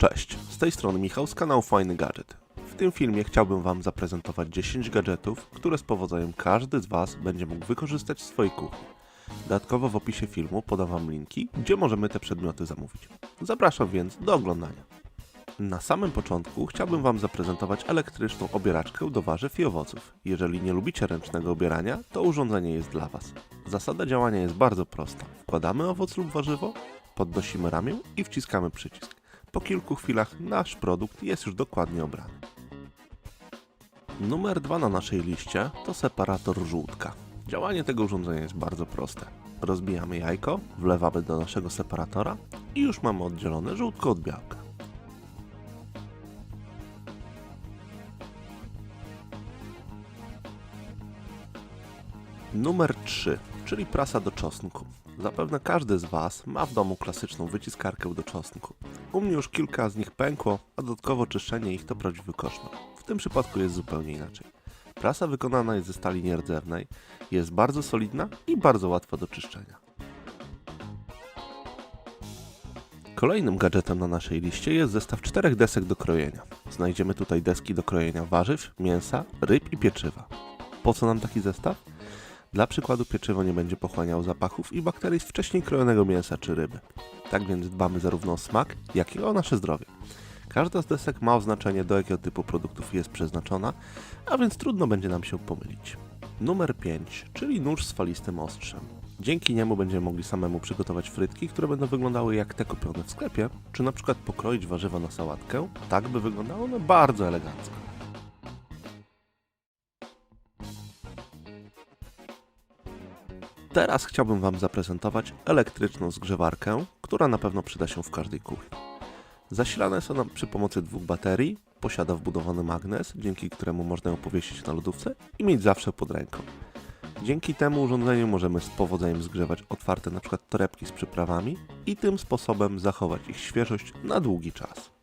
Cześć, z tej strony Michał z kanału Fajny Gadżet. W tym filmie chciałbym Wam zaprezentować 10 gadżetów, które z powodzeniem każdy z Was będzie mógł wykorzystać w swojej kuchni. Dodatkowo w opisie filmu podam Wam linki, gdzie możemy te przedmioty zamówić. Zapraszam więc do oglądania. Na samym początku chciałbym Wam zaprezentować elektryczną obieraczkę do warzyw i owoców. Jeżeli nie lubicie ręcznego obierania, to urządzenie jest dla Was. Zasada działania jest bardzo prosta. Wkładamy owoc lub warzywo, podnosimy ramię i wciskamy przycisk. Po kilku chwilach nasz produkt jest już dokładnie obrany. Numer dwa na naszej liście to separator żółtka. Działanie tego urządzenia jest bardzo proste. Rozbijamy jajko, wlewamy do naszego separatora i już mamy oddzielone żółtko od białka. Numer 3, czyli prasa do czosnku. Zapewne każdy z Was ma w domu klasyczną wyciskarkę do czosnku. U mnie już kilka z nich pękło, a dodatkowo czyszczenie ich to prawdziwy koszmar. W tym przypadku jest zupełnie inaczej. Prasa wykonana jest ze stali nierdzewnej, jest bardzo solidna i bardzo łatwa do czyszczenia. Kolejnym gadżetem na naszej liście jest zestaw czterech desek do krojenia. Znajdziemy tutaj deski do krojenia warzyw, mięsa, ryb i pieczywa. Po co nam taki zestaw? Dla przykładu pieczywo nie będzie pochłaniało zapachów i bakterii z wcześniej krojonego mięsa czy ryby. Tak więc dbamy zarówno o smak, jak i o nasze zdrowie. Każda z desek ma oznaczenie do jakiego typu produktów jest przeznaczona, a więc trudno będzie nam się pomylić. Numer 5, czyli nóż z falistym ostrzem. Dzięki niemu będziemy mogli samemu przygotować frytki, które będą wyglądały jak te kupione w sklepie, czy na przykład pokroić warzywa na sałatkę, tak by wyglądały one bardzo elegancko. Teraz chciałbym Wam zaprezentować elektryczną zgrzewarkę, która na pewno przyda się w każdej kuchni. Zasilana jest ona przy pomocy dwóch baterii, posiada wbudowany magnes, dzięki któremu można ją powiesić na lodówce i mieć zawsze pod ręką. Dzięki temu urządzeniu możemy z powodzeniem zgrzewać otwarte np. torebki z przyprawami i tym sposobem zachować ich świeżość na długi czas.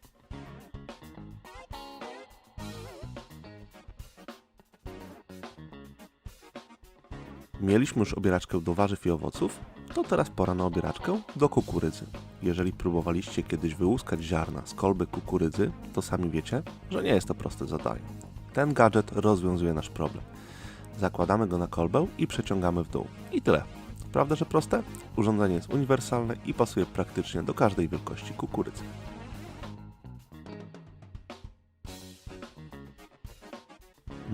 Mieliśmy już obieraczkę do warzyw i owoców, to teraz pora na obieraczkę do kukurydzy. Jeżeli próbowaliście kiedyś wyłuskać ziarna z kolby kukurydzy, to sami wiecie, że nie jest to proste zadanie. Ten gadżet rozwiązuje nasz problem. Zakładamy go na kolbę i przeciągamy w dół. I tyle. Prawda, że proste? Urządzenie jest uniwersalne i pasuje praktycznie do każdej wielkości kukurydzy.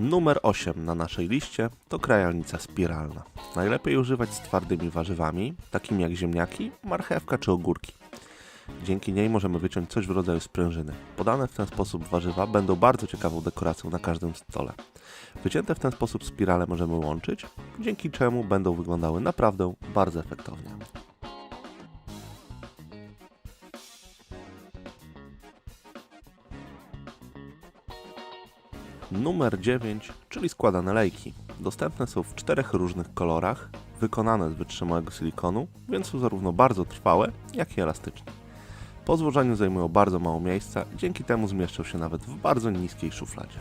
Numer 8 na naszej liście to krajalnica spiralna. Najlepiej używać z twardymi warzywami, takimi jak ziemniaki, marchewka czy ogórki. Dzięki niej możemy wyciąć coś w rodzaju sprężyny. Podane w ten sposób warzywa będą bardzo ciekawą dekoracją na każdym stole. Wycięte w ten sposób spirale możemy łączyć, dzięki czemu będą wyglądały naprawdę bardzo efektownie. Numer 9, czyli składane lejki. Dostępne są w czterech różnych kolorach, wykonane z wytrzymałego silikonu, więc są zarówno bardzo trwałe, jak i elastyczne. Po złożeniu zajmują bardzo mało miejsca, dzięki temu zmieszczą się nawet w bardzo niskiej szufladzie.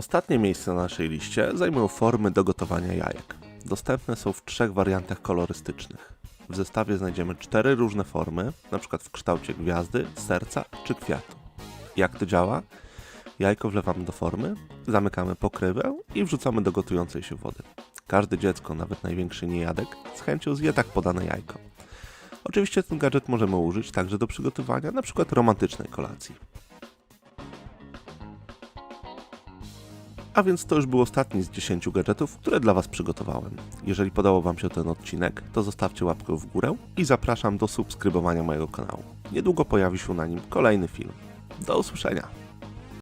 Ostatnie miejsce na naszej liście zajmują formy do gotowania jajek. Dostępne są w trzech wariantach kolorystycznych. W zestawie znajdziemy cztery różne formy, np. w kształcie gwiazdy, serca czy kwiatu. Jak to działa? Jajko wlewamy do formy, zamykamy pokrywę i wrzucamy do gotującej się wody. Każde dziecko, nawet największy niejadek, z chęcią zje tak podane jajko. Oczywiście ten gadżet możemy użyć także do przygotowania np. romantycznej kolacji. A więc to już był ostatni z 10 gadżetów, które dla Was przygotowałem. Jeżeli podobał Wam się ten odcinek, to zostawcie łapkę w górę i zapraszam do subskrybowania mojego kanału. Niedługo pojawi się na nim kolejny film. Do usłyszenia!